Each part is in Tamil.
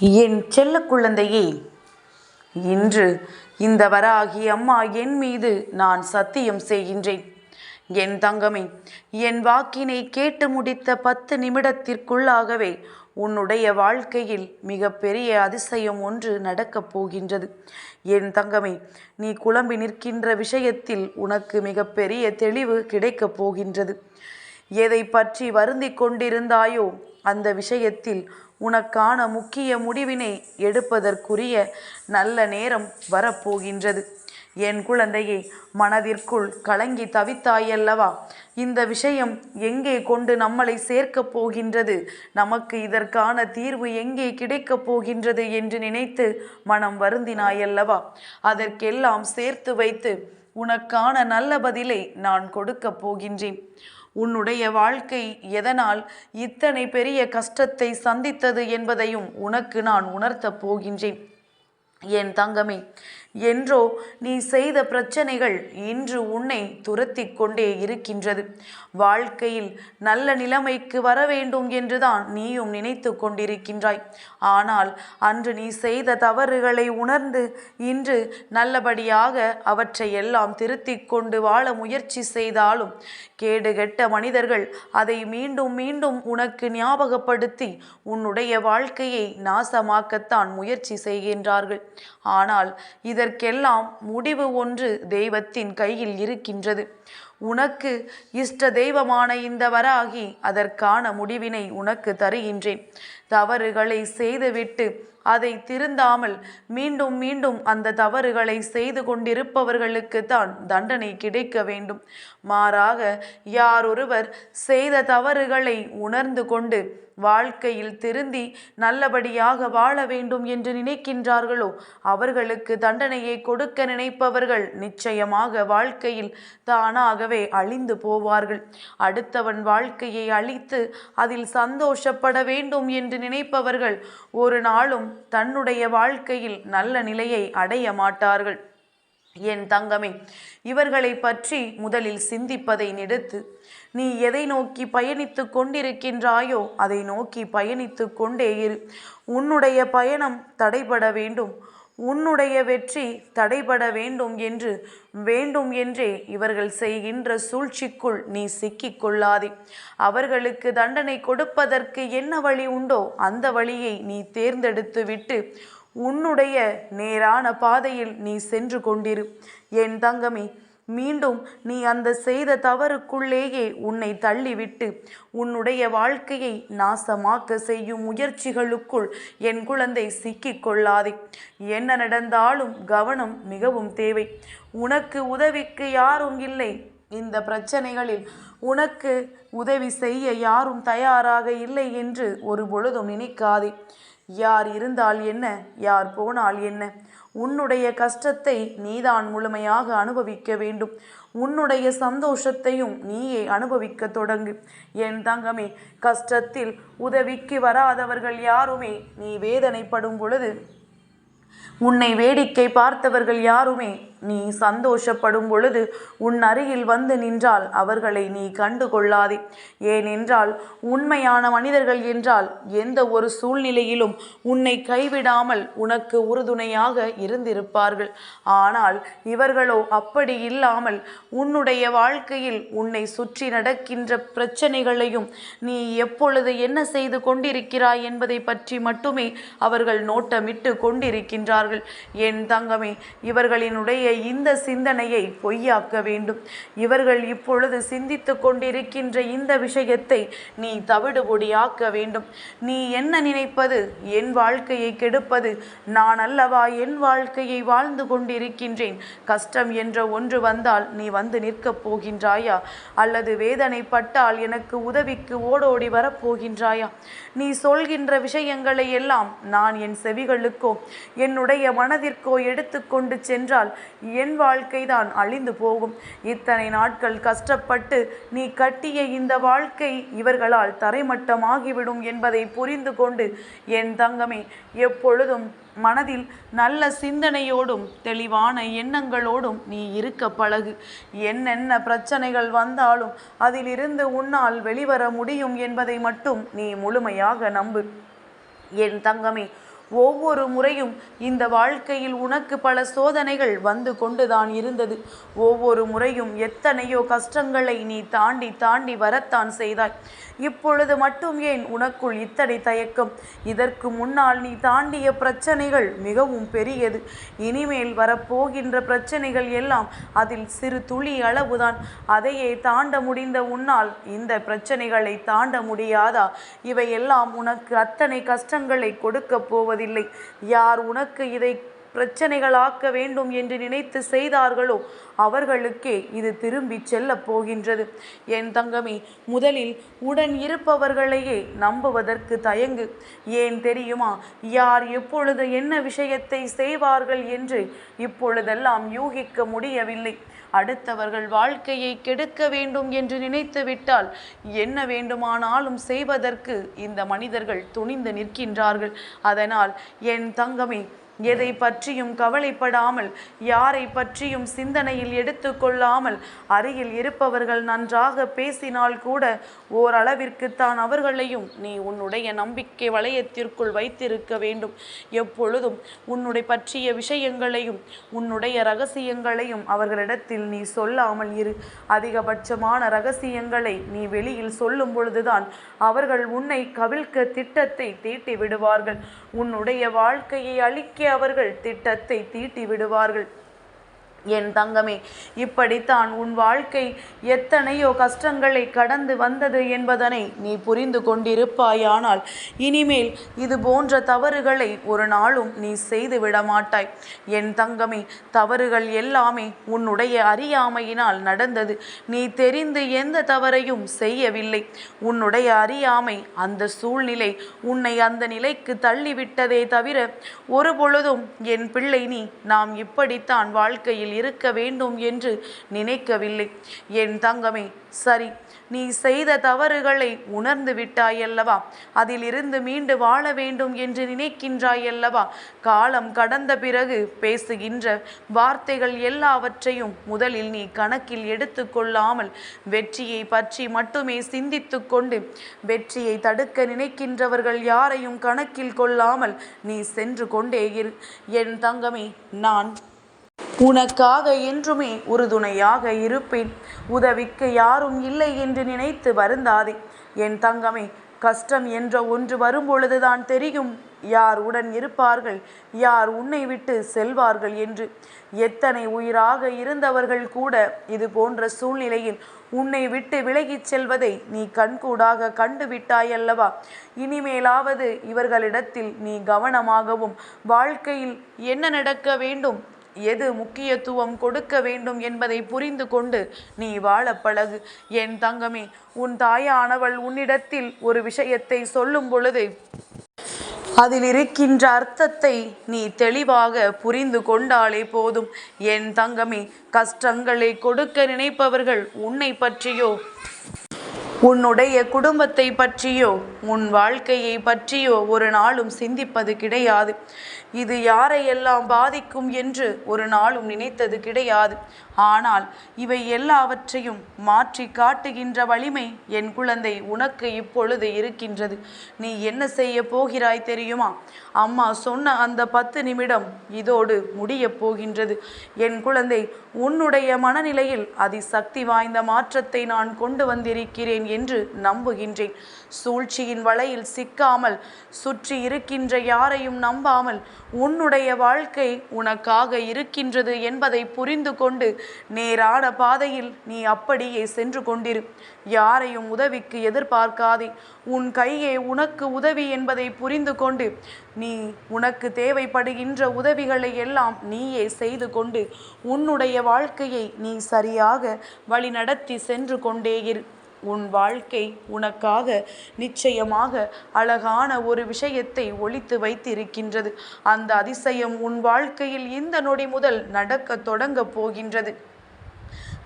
என் செல்ல குழந்தையே இன்று இந்த வராகி அம்மா என் மீது நான் சத்தியம் செய்கின்றேன். என் தங்கமே என் வாக்கினை கேட்டு முடித்த பத்து நிமிடத்திற்குள்ளாகவே உன்னுடைய வாழ்க்கையில் மிகப்பெரிய அதிசயம் ஒன்று நடக்கப் போகின்றது. என் தங்கமே நீ குழம்பி நிற்கின்ற விஷயத்தில் உனக்கு மிகப்பெரிய தெளிவு கிடைக்கப் போகின்றது. எதை பற்றி வருந்திக் கொண்டிருந்தாயோ அந்த விஷயத்தில் உனக்கான முக்கிய முடிவினை எடுப்பதற்குரிய நல்ல நேரம் வரப்போகின்றது. என் குழந்தையை மனதிற்குள் கலங்கி தவித்தாயல்லவா? இந்த விஷயம் எங்கே கொண்டு நம்மளை சேர்க்கப் போகின்றது? நமக்கு இதற்கான தீர்வு எங்கே கிடைக்கப் போகின்றது என்று நினைத்து மனம் வருந்தினாயல்லவா? அதற்கெல்லாம் சேர்த்து வைத்து உனக்கான நல்ல பதிலை நான் கொடுக்கப் போகின்றேன். உன்னுடைய வாழ்க்கை எதனால் இத்தனை பெரிய கஷ்டத்தை சந்தித்தது என்பதையும் உனக்கு நான் உணர்த்தப் போகின்றேன். என் தங்கமே என்றோ நீ செய்த பிரச்சனைகள் இன்று உன்னை துரத்தி கொண்டே இருக்கின்றது. வாழ்க்கையில் நல்ல நிலைமைக்கு வர வேண்டும் என்றுதான் நீயும் நினைத்து கொண்டிருக்கின்றாய். ஆனால் அன்று நீ செய்த தவறுகளை உணர்ந்து இன்று நல்லபடியாக அவற்றை எல்லாம் திருத்தி கொண்டு வாழ முயற்சி செய்தாலும் கேடுகெட்ட மனிதர்கள் அதை மீண்டும் மீண்டும் உனக்கு ஞாபகப்படுத்தி உன்னுடைய வாழ்க்கையை நாசமாக்கத்தான் முயற்சி செய்கின்றார்கள். ஆனால் இது இதற்கெல்லாம் முடிவு ஒன்று தெய்வத்தின் கையில் இருக்கின்றது. உனக்கு இஷ்ட தெய்வமான இந்த வராகி அதற்கான முடிவினை உனக்கு தருகின்றேன். தவறுகளை செய்துவிட்டு அதை திருந்தாமல் மீண்டும் மீண்டும் அந்த தவறுகளை செய்து கொண்டிருப்பவர்களுக்கு தான் தண்டனை கிடைக்க வேண்டும். மாறாக யாரொருவர் செய்த தவறுகளை உணர்ந்து கொண்டு வாழ்க்கையில் திருந்தி நல்லபடியாக வாழ வேண்டும் என்று நினைக்கின்றார்களோ அவர்களுக்கு தண்டனையை கொடுக்க நினைப்பவர்கள் நிச்சயமாக வாழ்க்கையில் தானாகவே அழிந்து போவார்கள். அடுத்தவன் வாழ்க்கையை அழித்து அதில் சந்தோஷப்பட வேண்டும் என்று நினைப்பவர்கள் ஒரு நாளும் தன்னுடைய வாழ்க்கையில் நல்ல நிலையை அடைய மாட்டார்கள். என் தங்கமே இவர்களை பற்றி முதலில் சிந்திப்பதை நிறுத்து. நீ எதை நோக்கி பயணித்து கொண்டிருக்கின்றாயோ அதை நோக்கி பயணித்து கொண்டே இரு. உன்னுடைய பயணம் தடைபட வேண்டும். உன்னுடைய வெற்றி தடைபட வேண்டும் என்று வேண்டும் என்றே இவர்கள் செய்கின்ற சூழ்ச்சிக்குள் நீ சிக்கிக் கொள்ளாதே. அவர்களுக்கு தண்டனை கொடுப்பதற்கு என்ன வழி உண்டோ அந்த வழியை நீ தேர்ந்தெடுத்து விட்டு உன்னுடைய நேரான பாதையில் நீ சென்று கொண்டிரு. என் தங்கமே மீண்டும் நீ அந்த செய்த தவறுக்குள்ளேயே உன்னை தள்ளிவிட்டு உன்னுடைய வாழ்க்கையை நாசமாக்க செய்யும் முயற்சிகளுக்குள் என் குழந்தை சிக்கிக் கொள்ளாதே. என்ன நடந்தாலும் கவனம் மிகவும் தேவை. உனக்கு உதவிக்கு யாரும் இல்லை. இந்த பிரச்சனைகளில் உனக்கு உதவி செய்ய யாரும் தயாராக இல்லை என்று ஒரு பொழுதும் நினைக்காதே. யார் இருந்தால் என்ன? யார் போனால் என்ன? உன்னுடைய கஷ்டத்தை நீதான் முழுமையாக அனுபவிக்க வேண்டும். உன்னுடைய சந்தோஷத்தையும் நீயே அனுபவிக்க தொடங்கு. என் தங்கமே கஷ்டத்தில் உதவிக்கு வராதவர்கள் யாருமே? நீ வேதனைப்படும் பொழுது உன்னை வேடிக்கை பார்த்தவர்கள் யாருமே? நீ சந்தோஷப்படும் பொழுது உன் அருகில் வந்து நின்றால் அவர்களை நீ கண்டு கொள்ளாதே. ஏனென்றால் உண்மையான மனிதர்கள் என்றால் எந்த ஒரு சூழ்நிலையிலும் உன்னை கைவிடாமல் உனக்கு உறுதுணையாக இருந்திருப்பார்கள். ஆனால் இவர்களோ அப்படி இல்லாமல் உன்னுடைய வாழ்க்கையில் உன்னை சுற்றி நடக்கின்ற பிரச்சனைகளையும் நீ எப்பொழுது என்ன செய்து கொண்டிருக்கிறாய் என்பதை பற்றி மட்டுமே அவர்கள் நோட்டமிட்டு கொண்டிருக்கின்றார்கள். என் தங்கமே இவர்களினுடைய இந்த சிந்தனையை பொய்யாக்க வேண்டும். இவர்கள் இப்பொழுது சிந்தித்து கொண்டிருக்கின்ற இந்த விஷயத்தை நீ தவிடுபொடியாக்க வேண்டும். நீ என்ன நினைப்பது? என் வாழ்க்கையை கெடுப்பது. நான் அல்லவா என் வாழ்க்கையை வாழ்ந்து கொண்டிருக்கின்றேன். கஷ்டம் என்ற ஒன்று வந்தால் நீ வந்து நிற்கப் போகின்றாயா? அல்லது வேதனைப்பட்டால் எனக்கு உதவிக்கு ஓடோடி வரப்போகின்றாயா? நீ சொல்கின்ற விஷயங்களை எல்லாம் நான் என் செவிகளுக்கோ என்னுடைய மனதிற்கோ எடுத்துக்கொண்டு சென்றால் என் வாழ்க்கை தான் அழிந்து போகும். இத்தனை நாட்கள் கஷ்டப்பட்டு நீ கட்டிய இந்த வாழ்க்கை இவர்களால் தரைமட்டமாகிவிடும் என்பதை புரிந்து கொண்டு என் தங்கமே எப்பொழுதும் மனதில் நல்ல சிந்தனையோடும் தெளிவான எண்ணங்களோடும் நீ இருக்க பழகு. என்னென்ன பிரச்சனைகள் வந்தாலும் அதிலிருந்து உன்னால் வெளிவர முடியும் என்பதை மட்டும் நீ முழுமையாக நம்பு. என் தங்கமே ஒவ்வொரு முறையும் இந்த வாழ்க்கையில் உனக்கு பல சோதனைகள் வந்து கொண்டுதான் இருந்தது. ஒவ்வொரு முறையும் எத்தனையோ கஷ்டங்களை நீ தாண்டி தாண்டி வரத்தான் செய்தாய். இப்பொழுது மட்டும் ஏன் உனக்குள் இத்தனை தயக்கம்? இதற்கு முன்னால் நீ தாண்டிய பிரச்சனைகள் மிகவும் பெரியது. இனிமேல் வரப்போகின்ற பிரச்சனைகள் எல்லாம் அதில் சிறு துளி அளவுதான். அதையே தாண்ட முடிந்த உன்னால் இந்த பிரச்சனைகளை தாண்ட முடியாதா? இவையெல்லாம் உனக்கு அத்தனை கஷ்டங்களை கொடுக்கப் போவதில்லை யார் உனக்கு இதை பிரச்சனைகளாக்க வேண்டும் என்று நினைத்து செய்தார்களோ அவர்களுக்கே இது திரும்பி செல்லப் போகின்றது. என் தங்கமே முதலில் உடன் இருப்பவர்களையே நம்புவதற்கு தயங்கு. ஏன் தெரியுமா? யார் எப்பொழுது என்ன விஷயத்தை செய்வார்கள் என்று இப்பொழுதெல்லாம் யூகிக்க முடியவில்லை. அடுத்தவர்கள் வாழ்க்கையை கெடுக்க வேண்டும் என்று நினைத்து விட்டால் என்ன வேண்டுமானாலும் செய்வதற்கு இந்த மனிதர்கள் துணிந்து நிற்கின்றார்கள். அதனால் என் தங்கமே எதை பற்றியும் கவலைப்படாமல் யாரை பற்றியும் சிந்தனையில் எடுத்துக்கொள்ளாமல் அருகில் இருப்பவர்கள் நன்றாக பேசினால் கூட ஓரளவிற்குத்தான் அவர்களையும் நீ உன்னுடைய நம்பிக்கை வளையத்திற்குள் வைத்திருக்க வேண்டும். எப்பொழுதும் உன்னுடைய பற்றிய விஷயங்களையும் உன்னுடைய ரகசியங்களையும் அவர்களிடத்தில் நீ சொல்லாமல் இரு. அதிகபட்சமான ரகசியங்களை நீ வெளியில் சொல்லும் பொழுதுதான் அவர்கள் உன்னை கவிழ்க்க திட்டத்தை தீட்டி விடுவார்கள் உன்னுடைய வாழ்க்கையை அழிக்க அவர்கள் திட்டத்தை தீட்டி விடுவார்கள். என் தங்கமே இப்படித்தான் உன் வாழ்க்கை எத்தனையோ கஷ்டங்களை கடந்து வந்தது என்பதனை நீ புரிந்து கொண்டிருப்பாயானால் இனிமேல் இது போன்ற தவறுகளை ஒரு நாளும் நீ செய்து விடமாட்டாய். என் தங்கமே தவறுகள் எல்லாமே உன்னுடைய அறியாமையினால் நடந்தது. நீ தெரிந்து எந்த தவறையும் செய்யவில்லை. உன்னுடைய அறியாமை அந்த சூழ்நிலை உன்னை அந்த நிலைக்கு தள்ளிவிட்டதே தவிர ஒரு பொழுதும் என் பிள்ளை நீ நாம் இப்படித்தான் வாழ்க்கையில் இருக்க வேண்டும் என்று நினைக்கவில்லை. என் தங்கமே சரி நீ செய்த தவறுகளை உணர்ந்து விட்டாயல்லவா? அதிலிருந்து மீண்டு வாழ வேண்டும் என்று நினைக்கின்றாயல்லவா? காலம் கடந்த பிறகு பேசுகின்ற வார்த்தைகள் எல்லாவற்றையும் முதலில் நீ கணக்கில் எடுத்துக்கொள்ளாமல் வெற்றியை பற்றி மட்டுமே சிந்தித்து கொண்டு வெற்றியை தடுக்க நினைக்கின்றவர்கள் யாரையும் கணக்கில் கொள்ளாமல் நீ சென்று கொண்டே இரு. என் தங்கமே நான் உனக்காக என்றுமே உறுதுணையாக இருப்பேன். உதவிக்கு யாரும் இல்லை என்று நினைத்து வருந்தாதே. என் தங்கமே கஷ்டம் என்ற ஒன்று வரும்பொழுதுதான் தெரியும். யார் உடன் இருப்பார்கள் யார் உன்னை விட்டு செல்வார்கள் என்று. எத்தனை உயிராக இருந்தவர்கள் கூட இது போன்ற சூழ்நிலையில் உன்னை விட்டு விலகிச் செல்வதை நீ கண்கூடாக கண்டுவிட்டாயல்லவா? இனிமேலாவது இவர்களிடத்தில் நீ கவனமாகவும் வாழ்க்கையில் என்ன நடக்க வேண்டும்? எது முக்கியத்துவம் கொடுக்க வேண்டும் என்பதை புரிந்து கொண்டு நீ வாழ பழகு. என் தங்கமே உன் தாயானவள் உன்னிடத்தில் ஒரு விஷயத்தை சொல்லும் பொழுது அதில் இருக்கின்ற அர்த்தத்தை நீ தெளிவாக புரிந்து கொண்டாலே போதும். என் தங்கமே கஷ்டங்களை கொடுக்க நினைப்பவர்கள் உன்னை பற்றியோ உன்னுடைய குடும்பத்தை பற்றியோ உன் வாழ்க்கையை பற்றியோ ஒரு நாளும் சிந்திப்பது கிடையாது. இது யாரையெல்லாம் பாதிக்கும் என்று ஒரு நாளும் நினைத்தது கிடையாது. ஆனால் இவை எல்லாவற்றையும் மாற்றி காட்டுகின்ற வலிமை என் குழந்தை உனக்கு இப்பொழுது இருக்கின்றது. நீ என்ன செய்ய போகிறாய் தெரியுமா? அம்மா சொன்ன அந்த பத்து நிமிடம் இதோடு முடியப் போகின்றது. என் குழந்தை உன்னுடைய மனநிலையில் அதிசக்தி வாய்ந்த மாற்றத்தை நான் கொண்டு வந்திருக்கிறேன் என்று நம்புகின்றேன். சூழ்ச்சியின் வலையில் சிக்காமல் சுற்றி இருக்கின்ற யாரையும் நம்பாமல் உன்னுடைய வாழ்க்கை உனக்காக இருக்கின்றது என்பதை புரிந்து கொண்டு நேரான பாதையில் நீ அப்படியே சென்று கொண்டிரு. யாரையும் உதவிக்கு எதிர்பார்க்காதே. உன் கையே உனக்கு உதவி என்பதை புரிந்து கொண்டு நீ உனக்கு தேவைப்படுகின்ற உதவிகளை எல்லாம் நீயே செய்து கொண்டு உன்னுடைய வாழ்க்கையை நீ சரியாக வழிநடத்தி சென்று கொண்டே இரு. உன் வாழ்க்கை உனக்காக நிச்சயமாக அழகான ஒரு விஷயத்தை ஒழித்து வைத்திருக்கின்றது. அந்த அதிசயம் உன் வாழ்க்கையில் இந்த நொடி முதல் நடக்க தொடங்க போகின்றது.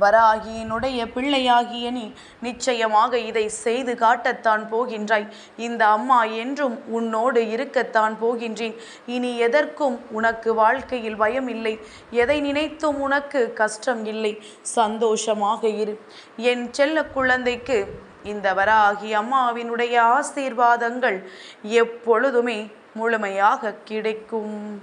வராகியினுடைய பிள்ளையாகிய நீ நிச்சயமாக இதை செய்து காட்டத்தான் போகின்றாய். இந்த அம்மா என்றும் உன்னோடு இருக்கத்தான் போகின்றேன். இனி எதற்கும் உனக்கு வாழ்க்கையில் பயம் இல்லை. எதை நினைத்தும் உனக்கு கஷ்டம் இல்லை. சந்தோஷமாக இரு. என் செல்ல குழந்தைக்கு இந்த வராகி அம்மாவினுடைய ஆசீர்வாதங்கள் எப்பொழுதுமே முழுமையாக கிடைக்கும்.